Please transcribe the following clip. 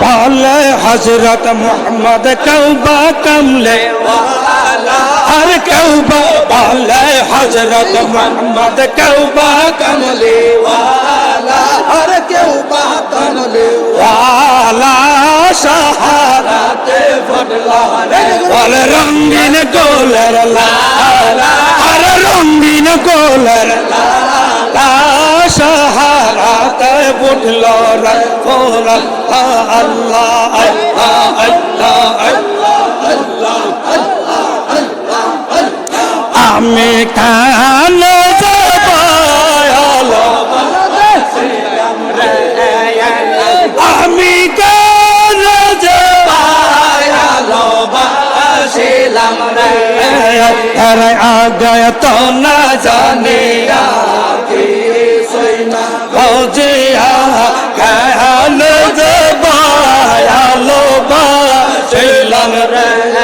বলে হজরত মোহাম্মদ কৌবা কমলে আর কৌবা বলে হজরত মোহাম্মদ কৌবা কমলে আর কেউ বা কমলে সাহারাতে বলে রঙ্গিন গোলের লালা। আর রঙ্গিন গোলের লালা। উঠল আল্লাহ আমি কান আমি কান ছিলাম রে? আগায় তো না জানিয়া যে আলো বা ছিলাম রে